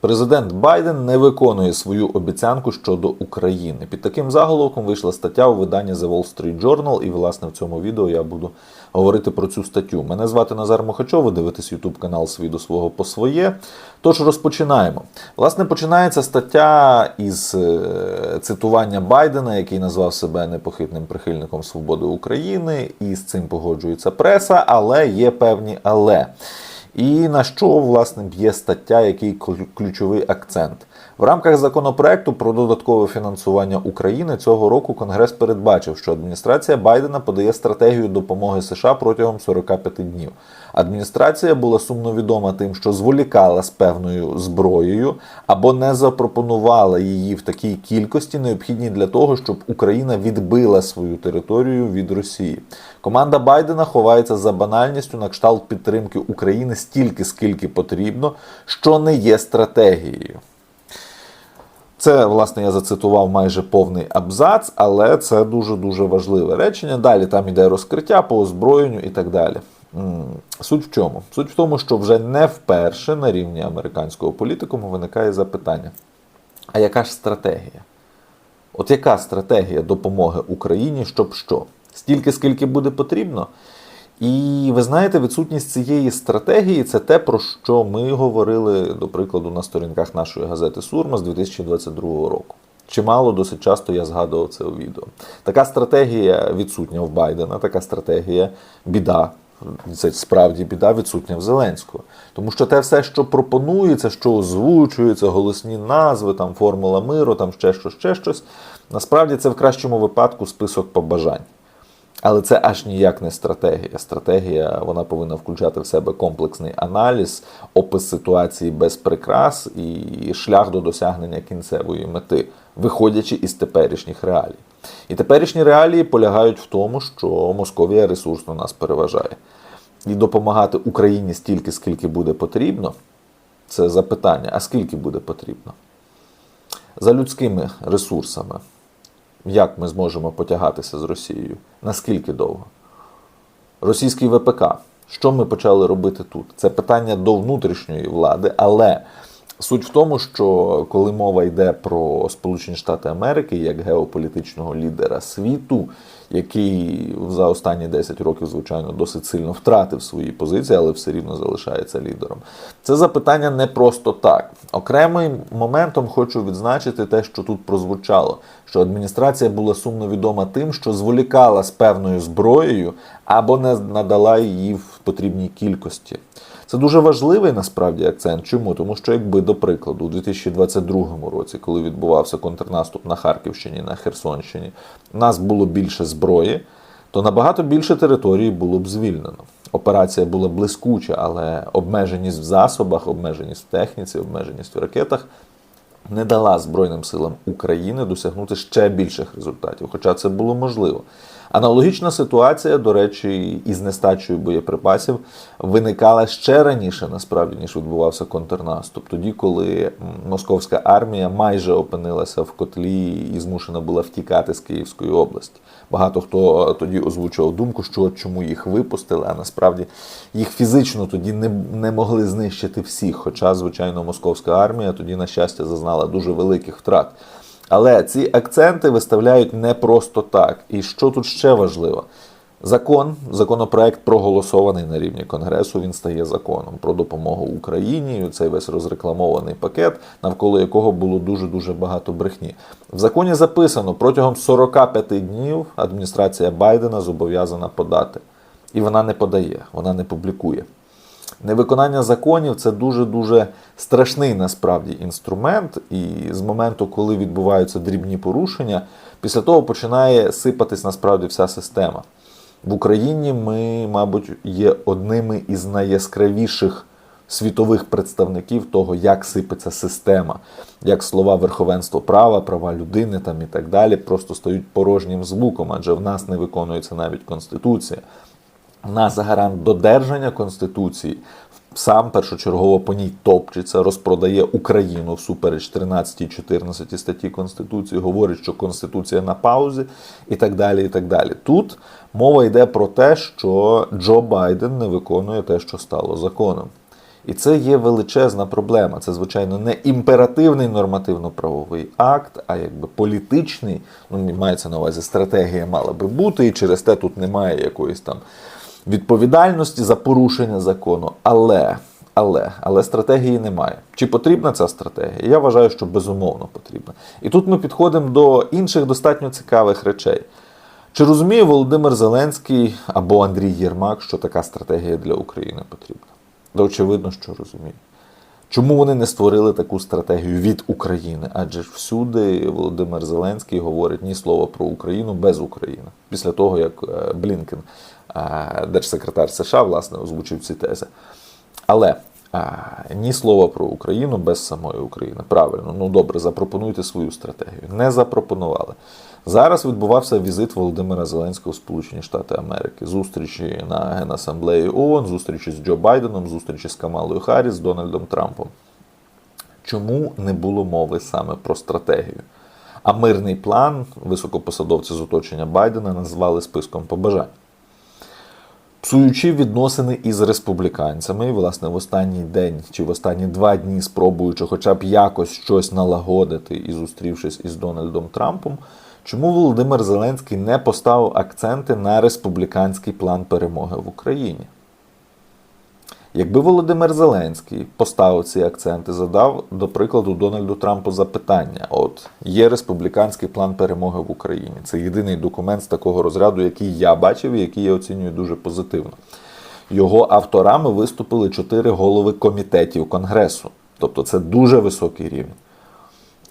Президент Байден не виконує свою обіцянку щодо України. Під таким заголовком вийшла стаття у виданні The Wall Street Journal, і власне в цьому відео я буду говорити про цю статтю. Мене звати Назар Мохачов, ви дивитесь YouTube канал «Свій до свого по своє. Тож розпочинаємо. Власне, починається стаття із е, цитування Байдена, який назвав себе непохитним прихильником свободи України, і з цим погоджується преса, але є певні але. І на що власне б'є стаття, який клю- ключовий акцент в рамках законопроекту про додаткове фінансування України цього року Конгрес передбачив, що адміністрація Байдена подає стратегію допомоги США протягом 45 днів. Адміністрація була сумно відома тим, що зволікала з певною зброєю або не запропонувала її в такій кількості, необхідній для того, щоб Україна відбила свою територію від Росії. Команда Байдена ховається за банальністю на кшталт підтримки України стільки, скільки потрібно, що не є стратегією. Це, власне, я зацитував майже повний абзац, але це дуже-дуже важливе речення. Далі там іде розкриття по озброєнню і так далі. Суть в чому? Суть в тому, що вже не вперше на рівні американського політикуму виникає запитання: а яка ж стратегія? От яка стратегія допомоги Україні, щоб що? Стільки, скільки буде потрібно? І ви знаєте, відсутність цієї стратегії це те, про що ми говорили, до прикладу, на сторінках нашої газети Сурма з 2022 року. Чимало досить часто я згадував це у відео. Така стратегія відсутня в Байдена, така стратегія біда. Це справді біда відсутня в Зеленського. Тому що те все, що пропонується, що озвучується, голосні назви, там формула миру, там ще щось, ще щось, насправді це в кращому випадку список побажань. Але це аж ніяк не стратегія. Стратегія вона повинна включати в себе комплексний аналіз, опис ситуації без прикрас і шлях до досягнення кінцевої мети, виходячи із теперішніх реалій. І теперішні реалії полягають в тому, що Московія ресурсно нас переважає. І допомагати Україні стільки, скільки буде потрібно, це запитання, а скільки буде потрібно? За людськими ресурсами як ми зможемо потягатися з Росією? Наскільки довго? Російський ВПК. Що ми почали робити тут? Це питання до внутрішньої влади, але суть в тому, що коли мова йде про Сполучені Штати Америки як геополітичного лідера світу, який за останні 10 років, звичайно, досить сильно втратив свої позиції, але все рівно залишається лідером. Це запитання не просто так. Окремим моментом хочу відзначити те, що тут прозвучало, що адміністрація була сумно відома тим, що зволікала з певною зброєю або не надала її в потрібній кількості. Це дуже важливий насправді акцент. Чому? Тому що, якби, до прикладу, у 2022 році, коли відбувався контрнаступ на Харківщині, на Херсонщині, нас було більше зброї, то набагато більше території було б звільнено. Операція була блискуча, але обмеженість в засобах, обмеженість в техніці, обмеженість в ракетах не дала Збройним силам України досягнути ще більших результатів, хоча це було можливо. Аналогічна ситуація, до речі, із нестачею боєприпасів виникала ще раніше, насправді, ніж відбувався контрнаступ. Тоді, коли московська армія майже опинилася в котлі і змушена була втікати з Київської області. Багато хто тоді озвучував думку, що чому їх випустили, а насправді їх фізично тоді не, не могли знищити всіх. Хоча, звичайно, московська армія тоді, на щастя, зазнала дуже великих втрат. Але ці акценти виставляють не просто так. І що тут ще важливо? Закон, законопроект проголосований на рівні Конгресу, він стає законом про допомогу Україні. Цей весь розрекламований пакет, навколо якого було дуже-дуже багато брехні. В законі записано, протягом 45 днів адміністрація Байдена зобов'язана подати. І вона не подає, вона не публікує. Невиконання законів це дуже-дуже страшний насправді інструмент, і з моменту, коли відбуваються дрібні порушення, після того починає сипатись насправді вся система. В Україні ми, мабуть, є одними із найяскравіших світових представників того, як сипеться система, як слова верховенство права, права людини там і так далі просто стають порожнім звуком, адже в нас не виконується навіть Конституція. В нас гарант додержання Конституції сам першочергово по ній топчеться, розпродає Україну всупереч 13-14 статті Конституції, говорить, що Конституція на паузі і так далі. і так далі. Тут мова йде про те, що Джо Байден не виконує те, що стало законом. І це є величезна проблема. Це, звичайно, не імперативний нормативно-правовий акт, а якби політичний. Ну, мається на увазі, стратегія мала би бути, і через те тут немає якоїсь там відповідальності за порушення закону. Але, але, але стратегії немає. Чи потрібна ця стратегія? Я вважаю, що безумовно потрібна. І тут ми підходимо до інших достатньо цікавих речей. Чи розуміє Володимир Зеленський або Андрій Єрмак, що така стратегія для України потрібна? Да, очевидно, що розуміє. Чому вони не створили таку стратегію від України? Адже ж всюди Володимир Зеленський говорить ні слова про Україну без України. Після того, як е, Блінкен, держсекретар США, власне, озвучив ці тези. Але ні слова про Україну без самої України. Правильно, ну добре, запропонуйте свою стратегію. Не запропонували. Зараз відбувався візит Володимира Зеленського в Сполучені Штати Америки. Зустрічі на Генасамблеї ООН, зустрічі з Джо Байденом, зустрічі з Камалою Харріс, з Дональдом Трампом. Чому не було мови саме про стратегію? А мирний план високопосадовці з оточення Байдена назвали списком побажань. Псуючи відносини із республіканцями, і, власне, в останній день чи в останні два дні спробуючи хоча б якось щось налагодити і зустрівшись із Дональдом Трампом, чому Володимир Зеленський не поставив акценти на республіканський план перемоги в Україні? Якби Володимир Зеленський поставив ці акценти, задав, до прикладу, Дональду Трампу запитання: от є республіканський план перемоги в Україні. Це єдиний документ з такого розряду, який я бачив і який я оцінюю дуже позитивно. Його авторами виступили чотири голови комітетів Конгресу. Тобто це дуже високий рівень.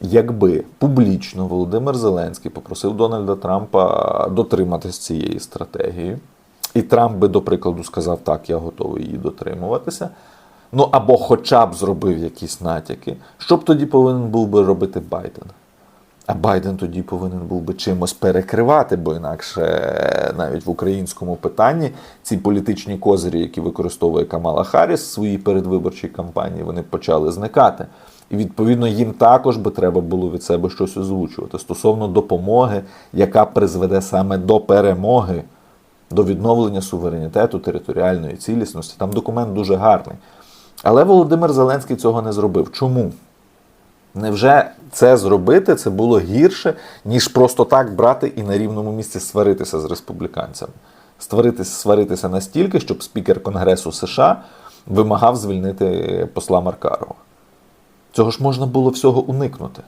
Якби публічно Володимир Зеленський попросив Дональда Трампа дотриматись цієї стратегії, і Трамп би, до прикладу, сказав, так, я готовий її дотримуватися. Ну або хоча б зробив якісь натяки, що б тоді повинен був би робити Байден? А Байден тоді повинен був би чимось перекривати, бо інакше навіть в українському питанні ці політичні козирі, які використовує Камала Харріс в своїй передвиборчій кампанії, вони почали зникати. І відповідно їм також би треба було від себе щось озвучувати стосовно допомоги, яка призведе саме до перемоги до відновлення суверенітету, територіальної цілісності. Там документ дуже гарний. Але Володимир Зеленський цього не зробив. Чому? Невже це зробити це було гірше, ніж просто так брати і на рівному місці сваритися з республіканцями? Створитися, сваритися настільки, щоб спікер Конгресу США вимагав звільнити посла Маркарова. Цього ж можна було всього уникнути.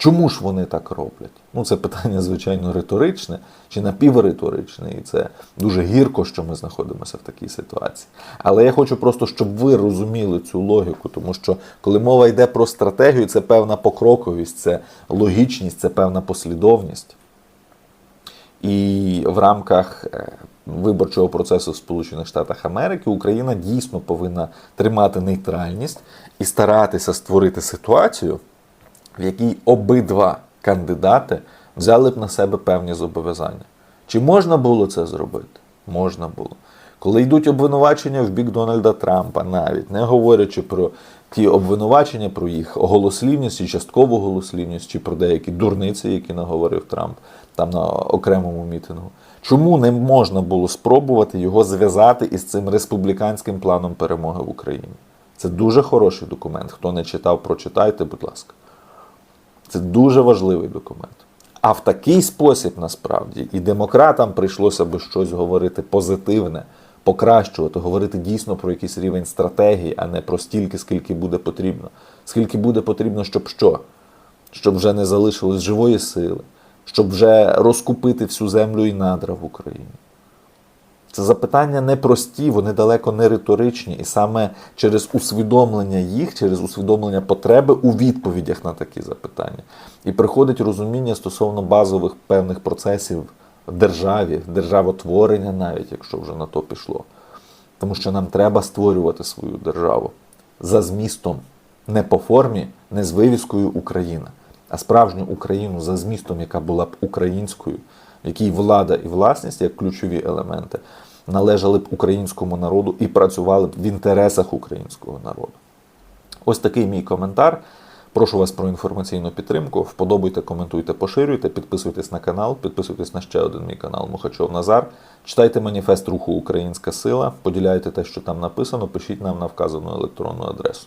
Чому ж вони так роблять? Ну, це питання, звичайно, риторичне чи напівриторичне, і це дуже гірко, що ми знаходимося в такій ситуації. Але я хочу просто, щоб ви розуміли цю логіку, тому що коли мова йде про стратегію, це певна покроковість, це логічність, це певна послідовність. І в рамках е, виборчого процесу в Сполучених Штатах Америки Україна дійсно повинна тримати нейтральність і старатися створити ситуацію в якій обидва кандидати взяли б на себе певні зобов'язання. Чи можна було це зробити? Можна було. Коли йдуть обвинувачення в бік Дональда Трампа, навіть не говорячи про ті обвинувачення, про їх голослівність і часткову голослівність, чи про деякі дурниці, які наговорив Трамп там на окремому мітингу, чому не можна було спробувати його зв'язати із цим республіканським планом перемоги в Україні? Це дуже хороший документ. Хто не читав, прочитайте, будь ласка. Це дуже важливий документ. А в такий спосіб насправді і демократам прийшлося би щось говорити позитивне, покращувати, говорити дійсно про якийсь рівень стратегії, а не про стільки, скільки буде потрібно. Скільки буде потрібно, щоб що? Щоб вже не залишилось живої сили, щоб вже розкупити всю землю і надра в Україні. Це запитання непрості, вони далеко не риторичні, і саме через усвідомлення їх, через усвідомлення потреби у відповідях на такі запитання. І приходить розуміння стосовно базових певних процесів в державі, державотворення, навіть якщо вже на то пішло. Тому що нам треба створювати свою державу за змістом, не по формі, не з вивіскою Україна, а справжню Україну за змістом, яка була б українською якій влада і власність як ключові елементи належали б українському народу і працювали б в інтересах українського народу. Ось такий мій коментар. Прошу вас про інформаційну підтримку. Вподобайте, коментуйте, поширюйте, підписуйтесь на канал, підписуйтесь на ще один мій канал Мухачов Назар. Читайте маніфест руху Українська сила, поділяйте те, що там написано, пишіть нам на вказану електронну адресу.